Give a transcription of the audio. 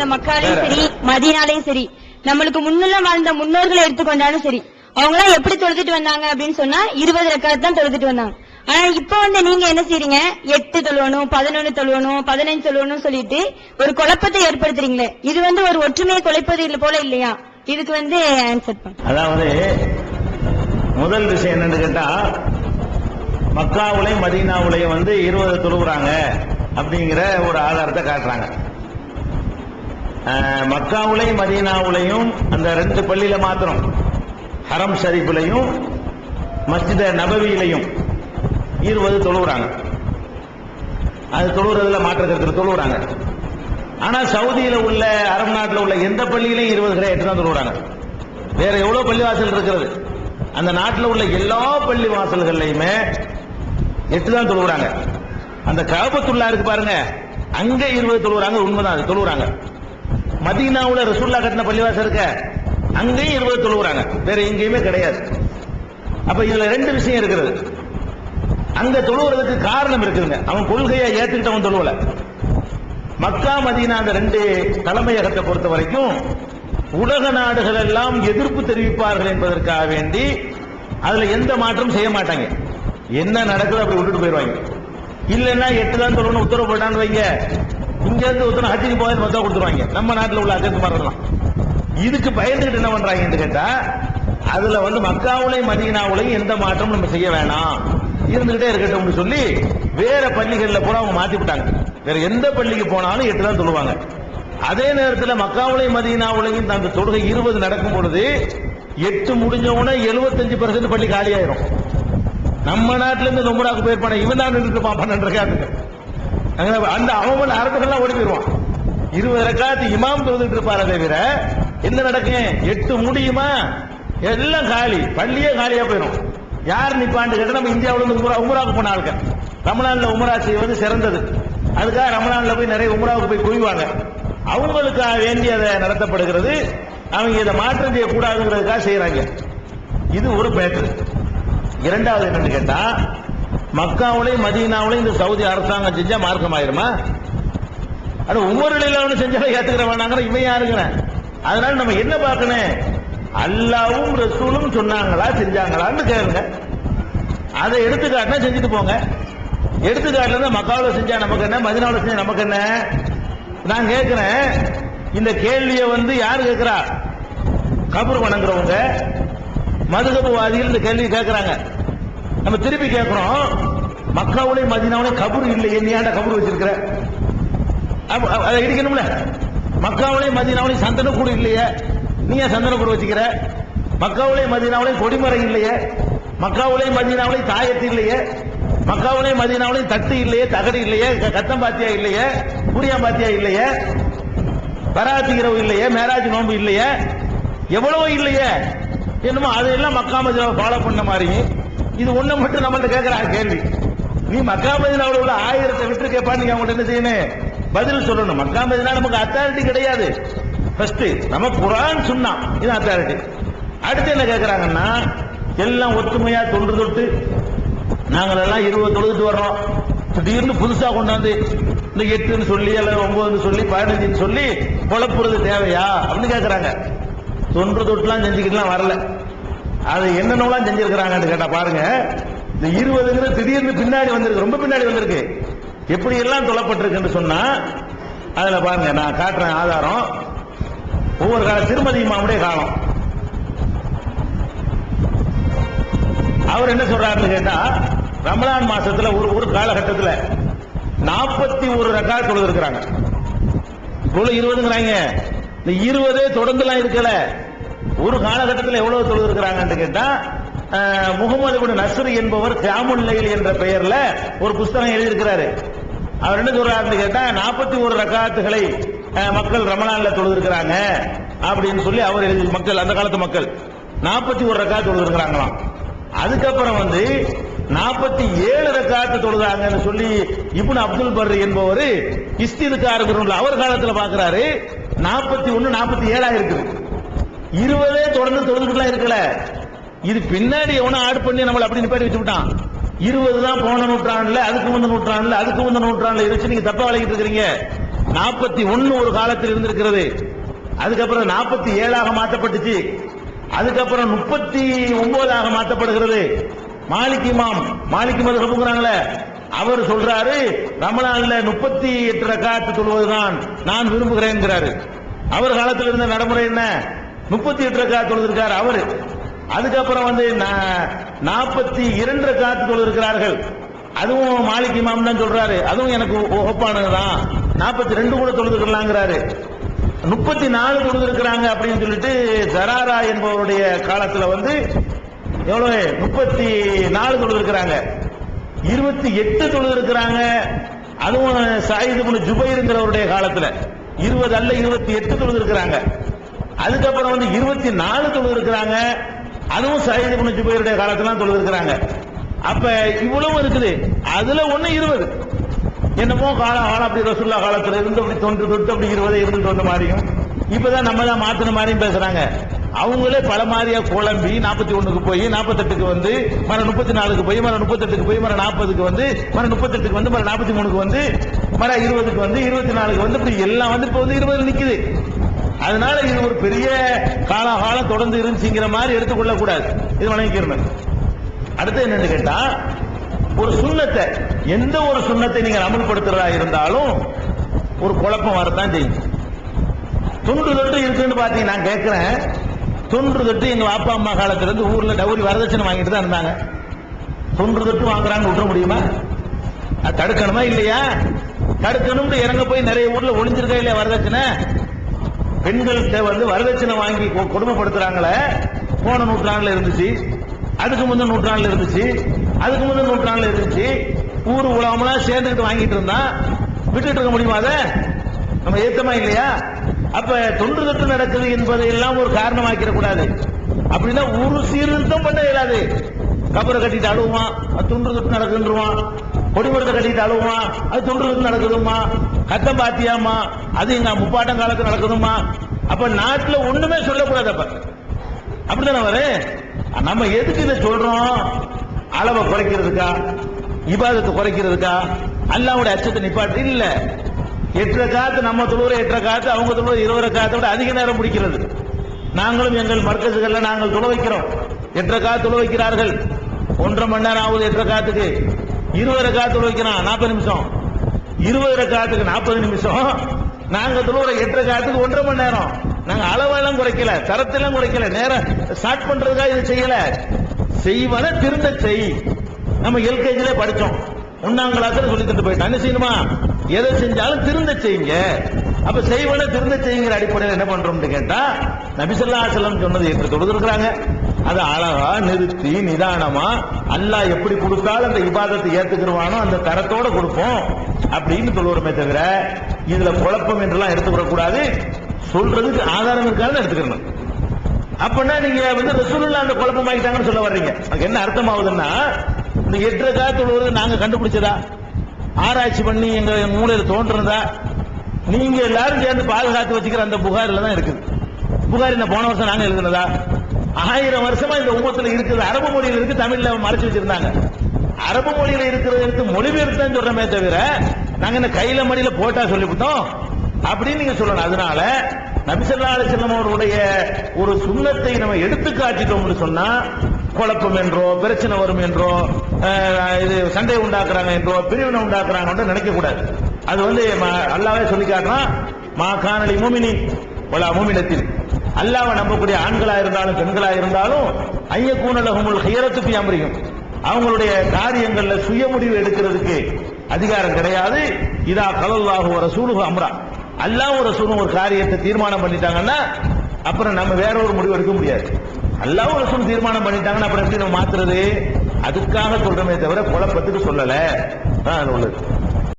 வாழ்ந்த மக்காலையும் சரி மதியனாலையும் சரி நம்மளுக்கு முன்னெல்லாம் வாழ்ந்த முன்னோர்களை எடுத்துக்கொண்டாலும் சரி அவங்க எல்லாம் எப்படி தொழுதுட்டு வந்தாங்க அப்படின்னு சொன்னா இருபது ரக்காத் தான் தொழுதுட்டு வந்தாங்க. ஆனா இப்ப வந்து நீங்க என்ன செய்றீங்க? எட்டு தொழுவணும் பதினொன்னு தொழுவணும் பதினஞ்சு தொழுவணும் சொல்லிட்டு ஒரு குழப்பத்தை ஏற்படுத்துறீங்களே. இது வந்து ஒரு ஒற்றுமையை குலைப்பது இல்ல போல இல்லையா? இதுக்கு வந்து ஆன்சர் பண்ண அதாவது முதல் விஷயம் என்னன்னு கேட்டா மக்காவுலையும் மதீனாவுலையும் வந்து இருபது தொழுகிறாங்க அப்படிங்கிற ஒரு ஆதாரத்தை காட்டுறாங்க. மக்காவுலையும் மதீனாவுலையும் அந்த ரெண்டு பள்ளியில மாத்திரம். ஹரம் ஷரீஃபிலையும் மஸ்ஜித நபவியிலையும் இருபது தொழுவுறாங்க. அது தொழுவுறதுல மாற்ற கருத்து ஆனா சவுதியில உள்ள அரபு நாட்டில் உள்ள எந்த பள்ளியிலையும் இருபது கிடையாது எட்டு தான் தொழுவுறாங்க. வேற எவ்வளவு பள்ளிவாசல் இருக்கிறது? அந்த நாட்டில் உள்ள எல்லா பள்ளி வாசல்கள்லையுமே எட்டு தான் தொழுவுறாங்க. அந்த கபத்துல்லா இருக்கு பாருங்க. அங்க இருபது தொழுவுறாங்க உண்மைதான் அது தொழுவுறாங்க. மதீனாவுல ரசூல்லா கட்டின பள்ளிவாசம் இருக்க. அங்கேயும் இருபது தொழுகிறாங்க வேற எங்கேயுமே கிடையாது. அப்ப இதுல ரெண்டு விஷயம் இருக்கிறது அங்க தொழுவுறதுக்கு காரணம் இருக்குதுங்க. அவன் கொள்கையை ஏத்துக்கிட்டவன் தொழுவல. மக்கா மதீனா அந்த ரெண்டு தலைமையகத்தை பொறுத்த வரைக்கும் உலக நாடுகள் எல்லாம் எதிர்ப்பு தெரிவிப்பார்கள் என்பதற்காக வேண்டி அதுல எந்த மாற்றமும் செய்ய மாட்டாங்க. என்ன நடக்குது அப்படி விட்டுட்டு போயிடுவாங்க. இல்லைன்னா எட்டு தான் சொல்லணும் உத்தரவு போட்டான்னு வைங்க. இங்க இருந்து உத்தரவு ஹஜ்ஜிக்கு போய் மொத்தம் கொடுத்துருவாங்க. நம்ம நாட்டில் உள்ள அஜத்துமாரெல்லாம் இதுக்கு பயந்துகிட்டு என்ன பண்றாங்கன்னு கேட்டா அதுல வந்து மக்காவுலையும் மதீனாவுலையும் எந்த மாற்றமும் நம்ம செய்ய வேணாம். இருந்துகிட்டே இருக்கட்டும் சொல்லி வேற பள்ளிகள்ல கூட அவங்க மாத்தி விட்டாங்க. வேற எந்த பள்ளிக்கு போனாலும் எட்டு தான் சொல்லுவாங்க அதே நேரத்தில் மக்காவுலையும் மதீனாவுலையும் அந்த தொழுகை இருபது நடக்கும் பொழுது எட்டு முடிஞ்ச உடனே எழுபத்தஞ்சு பர்சன்ட் பள்ளி காலியாயிரும். நம்ம நாட்டுல இருந்து நொம்பராக்கு போயிருப்பான இவன் தான் நின்று பாப்பான்னு இருக்காது அந்த அவன் அரபுகள்லாம் ஓடி போயிருவான். இருபது ரக்காத்து இமாம் தொழுதுட்டு இருப்பார தவிர என்ன நடக்கும் எட்டு முடியுமா? எல்லாம் காலி. பள்ளியே காலியா போயிடும் யார் நிப்பாண்டு கேட்டால் நம்ம இந்தியாவில் இருந்து உமரா உமராவுக்கு போன ஆளுங்க ரமணான்ல உமரா செய்வது சிறந்தது. அதுக்காக ரமணான்ல போய் நிறைய உமராவுக்கு போய் குவிவாங்க. அவங்களுக்காக வேண்டி அதை நடத்தப்படுகிறது. அவங்க இதை மாற்றம் செய்யக்கூடாதுங்கிறதுக்காக செய்யறாங்க இது ஒரு பேட்டர் இரண்டாவது என்னன்னு கேட்டா மக்காவுலையும் மதீனாவுலையும் இந்த சவுதி அரசாங்கம் செஞ்சா மார்க்கம் ஆயிருமா அது உமரில் ஒன்று செஞ்சாலும் ஏத்துக்கிற வேணாங்கிற இவன் யாருங்கிறேன் அதனால நம்ம என்ன பார்க்கணும்? அல்லாவும் ரசூலும் சொன்னாங்களா செஞ்சாங்களான்னு கேளுங்க. அதை எடுத்துக்காட்டினா செஞ்சுட்டு போங்க. எடுத்துக்காட்டுல மக்காவில் செஞ்சா நமக்கு என்ன மதினாவில் செஞ்சா நமக்கு என்ன? நான் கேட்கிறேன் இந்த கேள்வியை வந்து யார் கேட்கிறா? கபர் வணங்குறவங்க மதுகபுவாதிகள் இந்த கேள்வி கேட்கிறாங்க. நம்ம திருப்பி கேட்கிறோம் மக்காவுலையும் மதினாவுலையும் கபர் இல்லையே. நீ ஏன்டா கபர் வச்சிருக்கிற? அதை இடிக்கணும்ல. மக்காவுலையும் மதீனாவுலையும் சந்தன கூடு இல்லையே. நீ ஏன் சந்தன கூடு வச்சுக்கிற? மக்காவுலையும் மதீனாவுலையும் கொடிமரம் இல்லையே. மக்காவுலையும் மதீனாவுலையும் தாயத்து இல்லையே. மக்காவுலையும் மதீனாவுலையும் தட்டு இல்லையே தகடு இல்லையே கத்தம் பாத்தியா இல்லையே புரியாம்பாத்தியா இல்லையே பராத்தி இரவு இல்லையே மேராஜ் நோன்பு இல்லையே. எவ்வளவோ இல்லையே. என்னமோ அதையெல்லாம் மக்கா மதினாவை ஃபாலோ பண்ண மாதிரி. இது ஒண்ணு மட்டும் நம்மள்ட்ட கேட்கறாங்க கேள்வி. நீ மக்கா உள்ள ஆயிரத்தை விட்டு கேட்பா நீங்க அவங்கள்ட்ட என்ன செய்யணும்? பதில் சொல்லணும். மக்கா மதினா நமக்கு அத்தாரிட்டி கிடையாது. ஃபர்ஸ்ட் நம்ம குரான் சொன்னான் இது அத்தாரிட்டி அடுத்து என்ன கேட்கிறாங்கன்னா எல்லாம் ஒற்றுமையா தொன்று தொட்டு நாங்கள் எல்லாம் இருபது தொழுதுட்டு வர்றோம். திடீர்னு புதுசா கொண்டாந்து இந்த எட்டுன்னு சொல்லி அல்லது ஒன்பதுன்னு சொல்லி பதினஞ்சுன்னு சொல்லி குழப்புறது தேவையா? அப்படின்னு கேட்கிறாங்க தொன்று தொட்டுலாம் செஞ்சுக்கிட்டுலாம் வரல. அது என்னென்னலாம் செஞ்சிருக்கிறாங்கன்னு கேட்டா பாருங்க. இந்த இருபதுங்கிறது திடீர்னு பின்னாடி வந்திருக்கு ரொம்ப பின்னாடி வந்திருக்கு. எப்படி எல்லாம் தொல்லப்பட்டிருக்குன்னு சொன்னா அதுல பாருங்க நான் காட்டுறேன் ஆதாரம். ஒவ்வொரு கால திருமதி இமாமுடைய காலம். அவர் என்ன சொல்றாருன்னு கேட்டா ரமலான் மாசத்துல ஒரு ஒரு காலகட்டத்தில் நாற்பத்தி ஒரு ரக்கால் தொழுது இருக்கிறாங்க இப்போ இருபதுங்கிறாங்க. இந்த இருபதே தொடர்ந்துலாம் இருக்கல. ஒரு காலகட்டத்தில் எவ்வளவு தொழுதுருக்கிறாங்கன்னு கேட்டால் கேட்டா முகமது பின் நசுர் என்பவர் கியாமுல் லைல் என்ற பெயர்ல ஒரு புஸ்தகம் எழுதியிருக்கிறாரு. அவர் என்ன சொல்றாருன்னு கேட்டா நாற்பத்தி ஒரு ரகாத்துகளை மக்கள் ரமலான்ல தொழுதுருக்கிறாங்க அப்படின்னு சொல்லி அவர் எழுதி மக்கள் அந்த காலத்து மக்கள் நாற்பத்தி ஒரு ரக்காத்து தொழுது இருக்கிறாங்களாம் அதுக்கப்புறம் வந்து நாற்பத்தி ஏழு ரக்காத்து தொழுதாங்கன்னு சொல்லி இப்னு அப்துல் பர் என்பவர் இஸ்திதுக்காரர் அவர் காலத்தில் பாக்குறாரு நாற்பத்தி ஒன்னு நாற்பத்தி ஏழா இருக்குது இருபதே தொடர்ந்து தொழுதுட்டுலாம் இருக்கல. இது பின்னாடி எவனும் ஆட் பண்ணி நம்மளை அப்படி நிப்பாட்டி வச்சு விட்டான் இருபது தான் போன நூற்றாண்டுல அதுக்கு முந்த நூற்றாண்டுல அதுக்கு முந்த நூற்றாண்டுல இருந்துச்சு நீங்க தப்பா விளக்கிட்டு இருக்கிறீங்க. நாற்பத்தி ஒன்னு ஒரு காலத்தில் இருந்திருக்கிறது. அதுக்கப்புறம் நாற்பத்தி ஏழாக மாற்றப்பட்டுச்சு. அதுக்கப்புறம் முப்பத்தி ஒன்பதாக மாற்றப்படுகிறது. மாலிக் இமாம் மாலிக் மதுரப்புங்கிறாங்களே அவர் சொல்றாரு ரமலான்ல முப்பத்தி எட்டு ரக்காத்து சொல்வதுதான் நான் விரும்புகிறேன் அவர் காலத்தில் இருந்த நடைமுறை என்ன? முப்பத்தி எட்டு ரக்காத்து தொழுதிருக்கார் அவரு. அதுக்கப்புறம் வந்து நாற்பத்தி இரண்டு ரக்காத்து தொழுதிருக்கிறார்கள். அதுவும் மாலிக் இமாம் தான் சொல்றாரு. அதுவும் எனக்கு ஒ- ஒப்பானதுதான். நாற்பத்தி ரெண்டு கூட தொழுதுக்கலாங்கிறாரு முப்பத்தி நாலு தொழுதிருக்கிறாங்க அப்படின்னு சொல்லிட்டு ஜராரா என்பவருடைய காலத்துல வந்து எவ்வளவு? முப்பத்தி நாலு தொழுதிருக்கிறாங்க. இருபத்தி எட்டு தொழுதிருக்கிறாங்க. அதுவும் சாயிது ஜுபைருங்கிறவருடைய காலத்துல. இருபது அல்ல இருபத்தி எட்டு தொழுதிருக்கிறாங்க. அதுக்கப்புறம் வந்து இருபத்தி நாலு தொழுதிருக்கிறாங்க. அதுவும் சாயிது புனு பேருடைய காலத்துல தொழுதிருக்கிறாங்க. அப்ப இவ்வளவு இருக்குது. அதுல ஒண்ணு இருபது. என்னமோ காலம் ஆள் அப்படி ரசுல்லா காலத்துல இருந்து அப்படி தொன்று தொட்டு அப்படி இருபது இருந்துட்டு வந்த மாதிரியும் இப்பதான் நம்ம தான் மாத்தின மாதிரியும் பேசுறாங்க. அவங்களே பல மாதிரியா குழம்பி நாற்பத்தி ஒண்ணுக்கு போய் நாற்பத்தெட்டுக்கு வந்து மர முப்பத்தி நாலுக்கு போய் மர முப்பத்தெட்டுக்கு போய் மர நாற்பதுக்கு வந்து மர முப்பத்தெட்டுக்கு வந்து மர நாற்பத்தி மூணுக்கு வந்து மர இருபதுக்கு வந்து இருபத்தி நாலுக்கு வந்து இப்படி எல்லாம் வந்து இப்ப வந்து இருபது நிக்குது. அதனால இது ஒரு பெரிய காலகாலம் தொடர்ந்து இருந்துச்சுங்கிற மாதிரி எடுத்துக்கொள்ள கூடாது. இது வணங்கிக்கிறேன் அடுத்து என்னன்னு கேட்டா ஒரு சுண்ணத்தை எந்த ஒரு சுண்ணத்தை நீங்க அமல்படுத்துறதா இருந்தாலும் ஒரு குழப்பம் வரத்தான் செய்யும். தொன்று தொட்டு இருக்குன்னு பாத்தீங்க நான் கேட்கிறேன். தொன்று தொட்டு எங்க அப்பா அம்மா காலத்துல இருந்து ஊர்ல டவுரி வரதட்சணை வாங்கிட்டு தான் இருந்தாங்க. தொன்று தொட்டு வாங்குறாங்க விட்டுற முடியுமா? அது தடுக்கணுமா இல்லையா? தடுக்கணும்னு இறங்க போய் நிறைய ஊர்ல ஒளிஞ்சிருக்கா இல்லையா வரதட்சணை? பெண்கள்கிட்ட வந்து வரதட்சணை வாங்கி கொடுமைப்படுத்துறாங்களே. போன நூற்றாண்டுல இருந்துச்சு. அதுக்கு முந்தின நூற்றாண்டுல இருந்துச்சு. அதுக்கு முந்தின நூற்றாண்டுல இருந்துச்சு. ஊர் உலகம்லாம் சேர்ந்துட்டு வாங்கிட்டு இருந்தா விட்டுட்டு இருக்க முடியுமா அதை? நம்ம ஏத்தமா இல்லையா? அப்ப தொன்று தொட்டு நடக்குது என்பதை எல்லாம் ஒரு காரணமாக்கிட கூடாது. அப்படின்னா ஒரு சீர்திருத்தம் பண்ண இயலாது. கபரை கட்டிட்டு அழுவான் அது தொன்று தொட்டு நடக்குன்றுவான் கொடிமரத்தை கட்டிட்டு அழுவான் அது தொன்று தொட்டு நடக்குதுமா கத்தம் பாத்தியாமா அது எங்க முப்பாட்டம் காலத்துல நடக்கணுமா அப்ப நாட்டுல ஒண்ணுமே சொல்லக்கூடாது அப்ப. அப்படித்தானே வரு நம்ம எதுக்கு இதை சொல்றோம்? அளவை குறைக்கிறதுக்கா? இபாதத்தை குறைக்கிறதுக்கா? அல்லாவுடைய அச்சத்தை நிப்பாட்டு. இல்ல. எட்டரை காத்து நம்ம தொழுவுற எட்டரை காத்து அவங்க தொழுவுற இருபது காத்தை விட அதிக நேரம் பிடிக்கிறது. நாங்களும் எங்கள் மர்க்கசுகள்ல நாங்கள் தொழ வைக்கிறோம். எட்டரை காத்து தொழ வைக்கிறார்கள். ஒன்றரை மணி நேரம் ஆகுது எட்டரை காத்துக்கு. இருபது காத்து தொழ வைக்கிறான். நாற்பது நிமிஷம். இருபது காத்துக்கு நாற்பது நிமிஷம். நாங்க ஒரு எட்டரை காத்துக்கு ஒன்றரை மணி நேரம். நாங்க அளவெல்லாம் குறைக்கல தரத்தெல்லாம் குறைக்கல நேரம் ஸ்டார்ட் பண்றதுக்காக இது செய்யல. செய்வன திருந்த செய். நம்ம எல்கேஜிலே படிச்சோம். ஒன்னாம் கிளாஸ்ல சொல்லி தந்து போயிட்டோம் என்ன செய்யணுமா? எதை செஞ்சாலும் திருந்த செய்யுங்க. அப்ப செய்வன திருந்த செய்யுங்கிற அடிப்படையில் என்ன பண்றோம்னு கேட்டா நபிசல்லா செல்லம் சொன்னது எப்படி தொழுதுருக்காங்க அதை அழகா நிறுத்தி நிதானமா அல்லாஹ் எப்படி கொடுத்தாலும் அந்த விவாதத்தை ஏத்துக்கிறவானோ அந்த தரத்தோட கொடுப்போம் அப்படின்னு சொல்லுவோமே தவிர இதுல குழப்பம் என்றெல்லாம் எடுத்துக்கூடாது சொல்றதுக்கு ஆதாரம் இருக்காதுன்னு எடுத்துக்கணும். அப்படின்னா நீங்க வந்து ரசூலுல்லா அந்த குழப்பம் ஆகிட்டாங்கன்னு சொல்ல வர்றீங்க. அதுக்கு என்ன அர்த்தம் ஆகுதுன்னா இந்த எட்டு காத்து நாங்க கண்டுபிடிச்சதா? ஆராய்ச்சி பண்ணி எங்க மூலையில தோன்றுறதா நீங்க எல்லாரும் சேர்ந்து பாதுகாத்து வச்சுக்கிற அந்த புகாரில தான் இருக்குது. புகார் என்ன போன வருஷம் நாங்க எழுதுனதா? ஆயிரம் வருஷமா இந்த உமத்துல இருக்குது. அரபு மொழியில் இருக்கு தமிழ்ல மறைச்சு வச்சிருந்தாங்க. அரபு மொழியில இருக்கிறத எடுத்து மொழிபெயர்த்து தான் சொல்றமே தவிர நாங்க இந்த கையில மடியில போட்டா சொல்லிவிட்டோம். அப்படின்னு நீங்க சொல்லணும். அதனால நபிசல்லா அலிசல்லம் அவருடைய ஒரு சுண்ணத்தை நம்ம எடுத்து காட்டிட்டோம்னு சொன்னா குழப்பம் என்றோ பிரச்சனை வரும் என்றோ இது சண்டை உண்டாக்குறாங்க என்றோ பிரிவினை உண்டாக்குறாங்க நினைக்க கூடாது அது வந்து ம- அல்லாவே சொல்லி காட்டுறான் மா காணலி மூமினி வலா மூமினத்தில். அல்லாவை நம்பக்கூடிய ஆண்களா இருந்தாலும் பெண்களா இருந்தாலும் ஐயக்கூனலகமுல் ஹியரத்து பி அமரியும். அவங்களுடைய காரியங்கள்ல சுய முடிவு எடுக்கிறதுக்கு அதிகாரம் கிடையாது. இதா கலல்லாகும் ஒரு சூழ்நிலை அம்ரா. அல்லாஹ் ரசூலும் ஒரு காரியத்தை தீர்மானம் பண்ணிட்டாங்கன்னா அப்புறம் நம்ம வேற ஒரு முடிவு எடுக்க முடியாது. அல்லாஹ் ஒரு ரசூல் தீர்மானம் பண்ணிட்டாங்கன்னா அப்புறம் எப்படி நம்ம மாத்துறது? அதுக்காக சொல்றமே தவிர குழப்பத்துக்கு சொல்லல. உள்ளது.